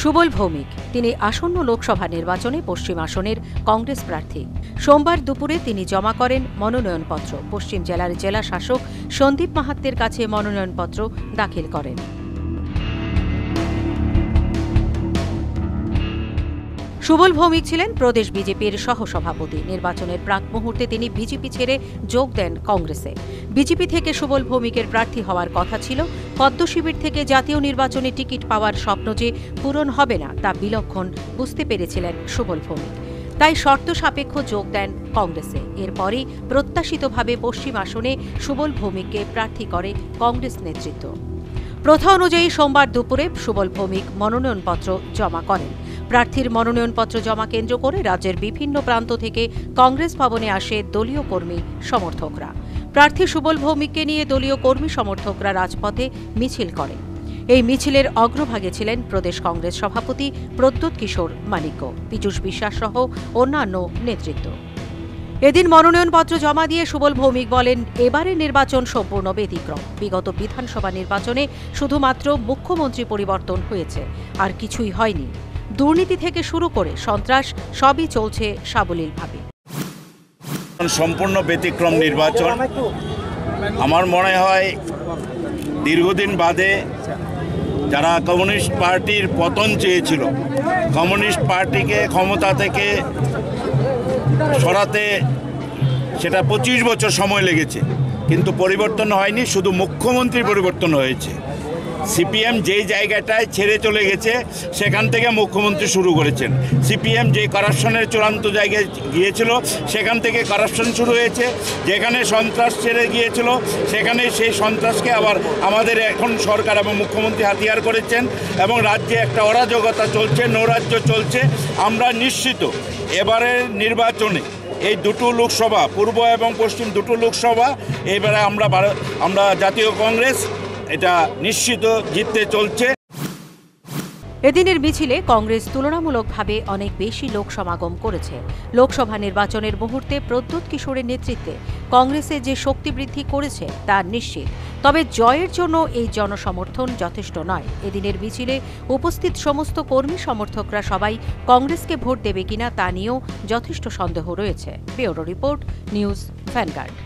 সুবল ভৌমিক। তিনি আসন্ন লোকসভা নির্বাচনে পশ্চিম আসনের কংগ্রেস প্রার্থী। সোমবার দুপুরে তিনি জমা করেন মনোনয়নপত্র। পশ্চিম জেলার জেলা শাসক সন্দীপ মাহাত্মের কাছে মনোনয়নপত্র দাখিল করেন। সুবল ভৌমিক ছিলেন প্রদেশ বিজেপির সহসভাপতি। নির্বাচনের প্রাক মুহূর্তে তিনি বিজেপি ছেড়ে যোগ দেন কংগ্রেসে। বিজেপি থেকে সুবল ভৌমিকের প্রার্থী হওয়ার কথা ছিল। পদ্ম শিবির থেকে জাতীয় নির্বাচনে টিকিট পাওয়ার স্বপ্ন যে পূরণ হবে না, তা বিলক্ষণ বুঝতে পেরেছিলেন সুবল ভৌমিক। তাই শর্ত সাপেক্ষ যোগ দেন কংগ্রেসে। এরপরই প্রত্যাশিতভাবে পশ্চিম আসনে সুবল ভৌমিককে প্রার্থী করে কংগ্রেস নেতৃত্ব। প্রথা অনুযায়ী সোমবার দুপুরে সুবল ভৌমিক মনোনয়নপত্র জমা করেন। প্রার্থীর মনোনয়নপত্র জমা কেন্দ্র করে রাজ্যের বিভিন্ন প্রান্ত থেকে কংগ্রেস ভবনে আসে দলীয় কর্মী সমর্থকরা। প্রার্থী সুবল ভৌমিককে নিয়ে দলীয় কর্মী সমর্থকরা রাজপথে মিছিল করে। এই মিছিলের অগ্রভাগে ছিলেন প্রদেশ কংগ্রেস সভাপতি প্রদ্যোৎ কিশোর মালিক্য পীযূষ বিশ্বাস সহ অন্যান্য নেতৃত্ব। এদিন মনোনয়নপত্র জমা দিয়ে সুবল ভৌমিক বলেন এবারে নির্বাচন সম্পূর্ণ ব্যতিক্রম। বিগত বিধানসভা নির্বাচনে শুধুমাত্র মুখ্যমন্ত্রী পরিবর্তন হয়েছে, আর কিছুই হয়নি। দুর্নীতি থেকে শুরু করে সন্ত্রাস, সবই চলছে সাবলীলভাবে। সম্পূর্ণ ব্যতিক্রম নির্বাচন। আমার মনে হয় দীর্ঘদিন বাদে যারা কমিউনিস্ট পার্টির পতন চেয়েছিল, কমিউনিস্ট পার্টিকে ক্ষমতা থেকে সরাতে সেটা পঁচিশ বছর সময় লেগেছে, কিন্তু পরিবর্তন হয়নি, শুধু মুখ্যমন্ত্রী পরিবর্তন হয়েছে। সিপিএম যেই জায়গাটায় ছেড়ে চলে গেছে, সেখান থেকে মুখ্যমন্ত্রী শুরু করেছেন। সিপিএম যে করাপশনের চূড়ান্ত জায়গায় গিয়েছিল, সেখান থেকে করাপশন শুরু হয়েছে। যেখানে সন্ত্রাস ছেড়ে গিয়েছিল, সেখানে সেই সন্ত্রাসকে আবার আমাদের এখন সরকার এবং মুখ্যমন্ত্রী হাতিয়ার করেছেন এবং রাজ্যে একটা অরাজকতা চলছে, নৈরাজ্য চলছে। আমরা নিশ্চিত এবারের নির্বাচনে এই দুটো লোকসভা, পূর্ব এবং পশ্চিম দুটো লোকসভা, এবারে আমরা আমরা জাতীয় কংগ্রেস এটা নিশ্চিত জিততে চলছে। এদিনের মিছিলে কংগ্রেস তুলনামূলকভাবে অনেক বেশি লোক সমাগম করেছে। লোকসভা নির্বাচনের মুহূর্তে প্রদ্যোৎ কিশোরের নেতৃত্বে কংগ্রেসে যে শক্তি বৃদ্ধি করেছে তা নিশ্চিত। তবে জয়ের জন্য এই জনসমর্থন যথেষ্ট নয়। এদিনের মিছিলে উপস্থিত সমস্ত কর্মী সমর্থকরা সবাই কংগ্রেসকে ভোট দেবে কিনা তা নিয়েও যথেষ্ট সন্দেহ রয়েছে। Bureau report, news, Vanguard.